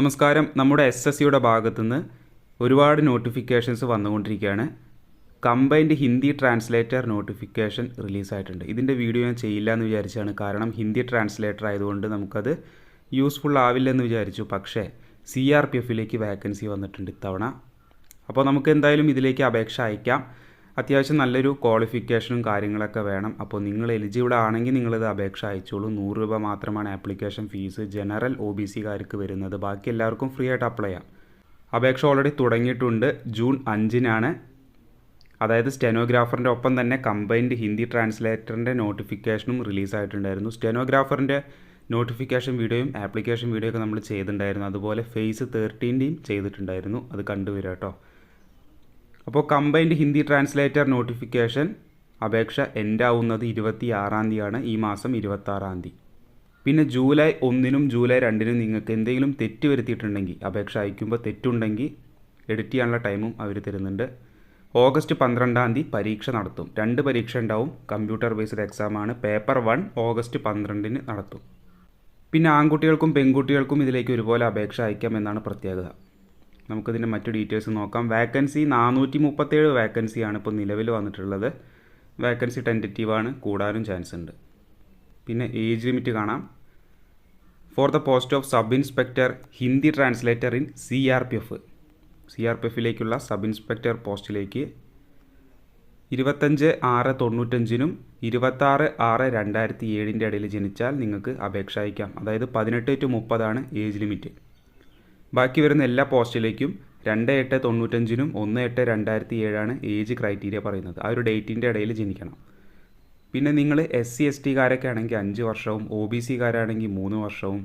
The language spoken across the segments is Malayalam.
നമസ്കാരം. നമ്മുടെ എസ് എസ് സിയുടെ ഭാഗത്തുനിന്ന് ഒരുപാട് നോട്ടിഫിക്കേഷൻസ് വന്നുകൊണ്ടിരിക്കുകയാണ്. കമ്പൈൻഡ് ഹിന്ദി ട്രാൻസ്ലേറ്റർ നോട്ടിഫിക്കേഷൻ റിലീസായിട്ടുണ്ട് ഇതിന്റെ വീഡിയോ ഞാൻ ചെയ്യില്ല എന്ന് വിചാരിച്ചാണ്. കാരണം ഹിന്ദി ട്രാൻസ്ലേറ്റർ ആയതുകൊണ്ട് നമുക്കത് യൂസ്ഫുൾ ആവില്ലെന്ന് വിചാരിച്ചു. പക്ഷേ സി ആർ പി എഫിലേക്ക് വാക്കൻസി വന്നിട്ടുണ്ട് ഇത്തവണ. അപ്പോൾ നമുക്ക് എന്തായാലും ഇതിലേക്ക് അപേക്ഷ അയക്കാം. അത്യാവശ്യം നല്ലൊരു ക്വാളിഫിക്കേഷനും കാര്യങ്ങളൊക്കെ വേണം. അപ്പോൾ നിങ്ങൾ എലിജിബിൾ ആണെങ്കിൽ നിങ്ങളിത് അപേക്ഷ അയച്ചോളൂ. നൂറ് രൂപ മാത്രമാണ് application fee general O B സിക്കാർക്ക് വരുന്നത്. ബാക്കി എല്ലാവർക്കും ഫ്രീ ആയിട്ട് അപ്ലൈ ചെയ്യാം. അപേക്ഷ ഓൾറെഡി തുടങ്ങിയിട്ടുണ്ട്. ജൂൺ അഞ്ചിനാണ്. അതായത് സ്റ്റെനോഗ്രാഫറിന്റെ ഒപ്പം തന്നെ കമ്പൈൻഡ് ഹിന്ദി ട്രാൻസ്ലേറ്ററിന്റെ നോട്ടിഫിക്കേഷനും റിലീസായിട്ടുണ്ടായിരുന്നു സ്റ്റെനോഗ്രാഫറിന്റെ നോട്ടിഫിക്കേഷൻ വീഡിയോയും ആപ്ലിക്കേഷൻ വീഡിയോ ഒക്കെ നമ്മൾ ചെയ്തിട്ടുണ്ടായിരുന്നു. അതുപോലെ ഫേസ് തേർട്ടീന്റെയും ചെയ്തിട്ടുണ്ടായിരുന്നു. അത് കണ്ടുവരാം കേട്ടോ. അപ്പോൾ കമ്പൈൻഡ് ഹിന്ദി ട്രാൻസ്ലേറ്റർ നോട്ടിഫിക്കേഷൻ അപേക്ഷ എൻഡ് ആവുന്നത് ഇരുപത്തി ആറാം തീയതിയാണ് ഈ മാസം ഇരുപത്താറാം തീയതി. പിന്നെ ജൂലൈ ഒന്നിനും ജൂലൈ രണ്ടിനും നിങ്ങൾക്ക് എന്തെങ്കിലും തെറ്റ് വരുത്തിയിട്ടുണ്ടെങ്കിൽ അപേക്ഷ അയക്കുമ്പോൾ തെറ്റുണ്ടെങ്കിൽ എഡിറ്റ് ചെയ്യാനുള്ള ടൈമും അവർ തരുന്നുണ്ട്. ഓഗസ്റ്റ് പന്ത്രണ്ടാം തീയതി പരീക്ഷ നടത്തും. രണ്ട് പരീക്ഷ ഉണ്ടാവും. കമ്പ്യൂട്ടർ ബേസ്ഡ് എക്സാമാണ് പേപ്പർ വൺ ഓഗസ്റ്റ് പന്ത്രണ്ടിന് നടത്തും. പിന്നെ ആൺകുട്ടികൾക്കും പെൺകുട്ടികൾക്കും ഇതിലേക്ക് ഒരുപോലെ അപേക്ഷ അയക്കാം എന്നാണ് പ്രത്യേകത. നമുക്കതിന്റെ മറ്റു ഡീറ്റെയിൽസ് നോക്കാം. വാക്കൻസി നാനൂറ്റി മുപ്പത്തേഴ് വാക്കൻസിയാണ് ഇപ്പോൾ നിലവിൽ വന്നിട്ടുള്ളത്. വാക്കൻസി ടെന്ററ്റീവാണ് കൂടാനും ചാൻസ് ഉണ്ട്. പിന്നെ ഏജ് ലിമിറ്റ് കാണാം. For the post of sub inspector Hindi translator in C R P F C R P എഫിലേക്കുള്ള sub inspector പോസ്റ്റിലേക്ക് ഇരുപത്തഞ്ച് ആറ് തൊണ്ണൂറ്റഞ്ചിനും ഇരുപത്താറ് ആറ് രണ്ടായിരത്തി ഏഴിന്റെ ഇടയിൽ ജനിച്ചാൽ നിങ്ങൾക്ക് അപേക്ഷ അയക്കാം. അതായത് പതിനെട്ട് ടു മുപ്പതാണ് ഏജ് ലിമിറ്റ് ബാക്കി വരുന്ന എല്ലാ പോസ്റ്റിലേക്കും രണ്ട് എട്ട് തൊണ്ണൂറ്റഞ്ചിനും ഒന്ന് എട്ട് രണ്ടായിരത്തി ഏഴാണ് ഏജ് ക്രൈറ്റീരിയ പറയുന്നത്. ആ ഒരു ഡേറ്റിന്റെ ഇടയിൽ ജനിക്കണം. പിന്നെ നിങ്ങൾ എസ് സി എസ് ടിക്കാരൊക്കെ ആണെങ്കിൽ അഞ്ച് വർഷവും ഒ ബി സിക്കാരാണെങ്കിൽ മൂന്ന് വർഷവും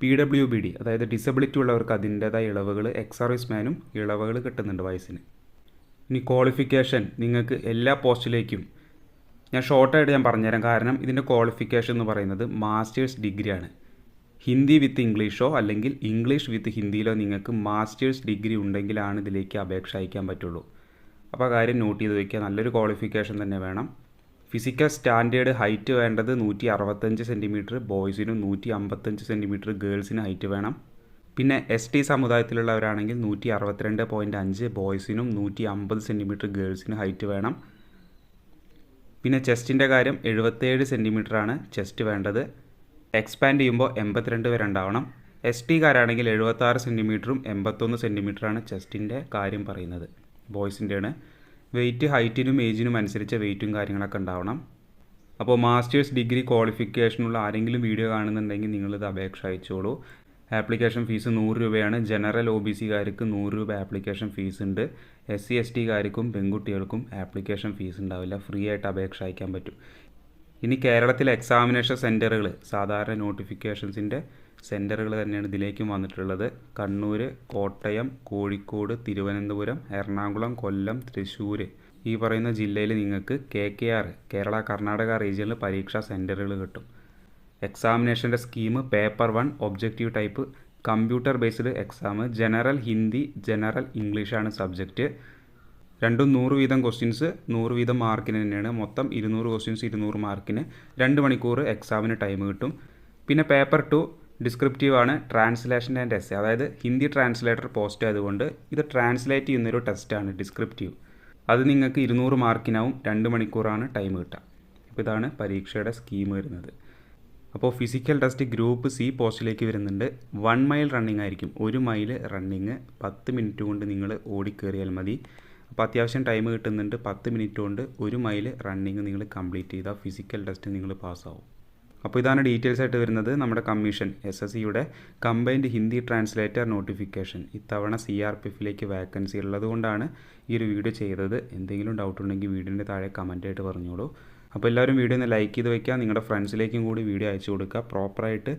പി ഡബ്ല്യു ബി ഡി അതായത് ഡിസബിലിറ്റി ഉള്ളവർക്ക് അതിന്റേതായ ഇളവുകൾ എക്സ് സർവീസ് മാനും ഇളവുകൾ കിട്ടുന്നുണ്ട് വയസ്സിന്. ഇനി ക്വാളിഫിക്കേഷൻ നിങ്ങൾക്ക് എല്ലാ പോസ്റ്റിലേക്കും ഞാൻ ഷോർട്ടായിട്ട് ഞാൻ പറഞ്ഞുതരാം. കാരണം ഇതിന്റെ ക്വാളിഫിക്കേഷൻ എന്ന് പറയുന്നത് മാസ്റ്റേഴ്സ് ഡിഗ്രിയാണ് ഹിന്ദി വിത്ത് ഇംഗ്ലീഷോ അല്ലെങ്കിൽ ഇംഗ്ലീഷ് വിത്ത് ഹിന്ദിയിലോ നിങ്ങൾക്ക് മാസ്റ്റേഴ്സ് ഡിഗ്രി ഉണ്ടെങ്കിലാണ് ഇതിലേക്ക് അപേക്ഷ അയക്കാൻ പറ്റുള്ളൂ. അപ്പോൾ കാര്യം നോട്ട് ചെയ്ത് വയ്ക്കുക. നല്ലൊരു ക്വാളിഫിക്കേഷൻ തന്നെ വേണം. ഫിസിക്കൽ സ്റ്റാൻഡേർഡ് ഹൈറ്റ് വേണ്ടത് നൂറ്റി അറുപത്തഞ്ച് സെന്റിമീറ്റർ ബോയ്സിനും നൂറ്റി അമ്പത്തഞ്ച് സെന്റിമീറ്റർ ഗേൾസിന് ഹൈറ്റ് വേണം. പിന്നെ എസ് ടി സമുദായത്തിലുള്ളവരാണെങ്കിൽ നൂറ്റി അറുപത്തിരണ്ട് പോയിന്റ് അഞ്ച് ബോയ്സിനും നൂറ്റി അമ്പത് സെന്റിമീറ്റർ ഗേൾസിന് ഹൈറ്റ് വേണം. പിന്നെ ചെസ്റ്റിന്റെ കാര്യം എഴുപത്തേഴ് സെന്റിമീറ്ററാണ് ചെസ്റ്റ് വേണ്ടത്. എക്സ്പാൻഡ് ചെയ്യുമ്പോൾ എൺപത്തിരണ്ട് വരെ ഉണ്ടാവണം എസ് ടിക്കാരാണെങ്കിൽ എഴുപത്താറ് സെന്റിമീറ്ററും എൺപത്തൊന്ന് സെന്റിമീറ്ററാണ് ചെസ്റ്റിന്റെ കാര്യം പറയുന്നത്. ബോയ്സിന്റെയാണ് വെയിറ്റ് ഹൈറ്റിനും ഏജിനും അനുസരിച്ച് വെയിറ്റും കാര്യങ്ങളൊക്കെ ഉണ്ടാവണം. അപ്പോൾ മാസ്റ്റേഴ്സ് ഡിഗ്രി ക്വാളിഫിക്കേഷനുള്ള ആരെങ്കിലും വീഡിയോ കാണുന്നുണ്ടെങ്കിൽ നിങ്ങളിത് അപേക്ഷ അയച്ചോളൂ. ആപ്ലിക്കേഷൻ ഫീസ് നൂറ് രൂപയാണ്. ജനറൽ ഒ ബി സിക്കാർക്ക് നൂറ് രൂപ ആപ്ലിക്കേഷൻ ഫീസ് ഉണ്ട്. എസ് സി എസ് ടിക്കാർക്കും പെൺകുട്ടികൾക്കും ആപ്ലിക്കേഷൻ ഫീസ് ഉണ്ടാവില്ല. ഫ്രീ ആയിട്ട് അപേക്ഷ അയക്കാൻ പറ്റും. ഇനി കേരളത്തിലെ എക്സാമിനേഷൻ സെന്ററുകൾ സാധാരണ നോട്ടിഫിക്കേഷൻസിന്റെ സെന്ററുകൾ തന്നെയാണ് ഇതിലേക്കും വന്നിട്ടുള്ളത്. കണ്ണൂർ കോട്ടയം കോഴിക്കോട് തിരുവനന്തപുരം എറണാകുളം കൊല്ലം തൃശ്ശൂർ ഈ പറയുന്ന ജില്ലയിൽ നിങ്ങൾക്ക് K K R Kerala Karnataka റീജിയനിൽ പരീക്ഷാ സെന്ററുകൾ കിട്ടും. എക്സാമിനേഷന്റെ scheme paper one objective type computer based exam general Hindi general ഇംഗ്ലീഷാണ് സബ്ജക്റ്റ് രണ്ടും നൂറ് വീതം ക്വസ്റ്റ്യൻസ് നൂറ് വീതം മാർക്കിന് തന്നെയാണ്. മൊത്തം ഇരുന്നൂറ് ക്വസ്റ്റ്യൻസ് ഇരുന്നൂറ് മാർക്കിന് രണ്ട് മണിക്കൂർ എക്സാമിന് ടൈം കിട്ടും. പിന്നെ പേപ്പർ ടു ഡിസ്ക്രിപ്റ്റീവ് ആണ് ട്രാൻസ്ലേഷൻ ആൻഡ് എസ് അതായത് ഹിന്ദി ട്രാൻസ്ലേറ്റർ പോസ്റ്റ് ആയതുകൊണ്ട് ഇത് ട്രാൻസ്ലേറ്റ് ചെയ്യുന്നൊരു ടെസ്റ്റാണ് ഡിസ്ക്രിപ്റ്റീവ് അത് നിങ്ങൾക്ക് ഇരുന്നൂറ് മാർക്കിനാവും രണ്ട് മണിക്കൂറാണ് ടൈം കിട്ടുക. അപ്പോൾ ഇതാണ് പരീക്ഷയുടെ സ്കീം വരുന്നത്. അപ്പോൾ ഫിസിക്കൽ ടെസ്റ്റ് ഗ്രൂപ്പ് സി പോസ്റ്റിലേക്ക് വരുന്നുണ്ട്. വൺ മൈൽ റണ്ണിങ് ആയിരിക്കും. ഒരു മൈൽ റണ്ണിങ് പത്ത് മിനിറ്റ് കൊണ്ട് നിങ്ങൾ ഓടിക്കേറിയാൽ മതി. അപ്പോൾ അത്യാവശ്യം ടൈം കിട്ടുന്നുണ്ട്. പത്ത് മിനിറ്റ് കൊണ്ട് ഒരു മൈൽ റണ്ണിങ് നിങ്ങൾ കംപ്ലീറ്റ് ചെയ്താൽ ഫിസിക്കൽ ടെസ്റ്റ് നിങ്ങൾ പാസ്സാവും അപ്പോൾ ഇതാണ് ഡീറ്റെയിൽസ് ആയിട്ട് വരുന്നത്. നമ്മുടെ കമ്മീഷൻ എസ് എസ് സിയുടെ കമ്പൈൻഡ് ഹിന്ദി ട്രാൻസ്ലേറ്റർ നോട്ടിഫിക്കേഷൻ ഇത്തവണ സി ആർ പി എഫിലേക്ക് വാക്കൻസി ഉള്ളതുകൊണ്ടാണ് ഈ ഒരു വീഡിയോ ചെയ്തത്. എന്തെങ്കിലും ഡൗട്ട് ഉണ്ടെങ്കിൽ വീഡിയോന്റെ താഴെ കമന്റ് ആയിട്ട് പറഞ്ഞോളൂ. അപ്പോൾ എല്ലാവരും വീഡിയോ ഒന്ന് ലൈക്ക് ചെയ്ത് വയ്ക്കുക നിങ്ങളുടെ ഫ്രണ്ട്സിലേക്കും കൂടി വീഡിയോ അയച്ചു കൊടുക്കുക. പ്രോപ്പറായിട്ട്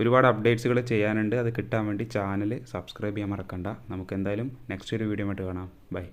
ഒരുപാട് അപ്ഡേറ്റ്സുകൾ ചെയ്യാനുണ്ട്. അത് കിട്ടാൻ വേണ്ടി ചാനൽ സബ്സ്ക്രൈബ് ചെയ്യാൻ മറക്കണ്ട. നമുക്ക് എന്തായാലും നെക്സ്റ്റ് ഒരു വീഡിയോ ആയിട്ട് കാണാം. ബൈ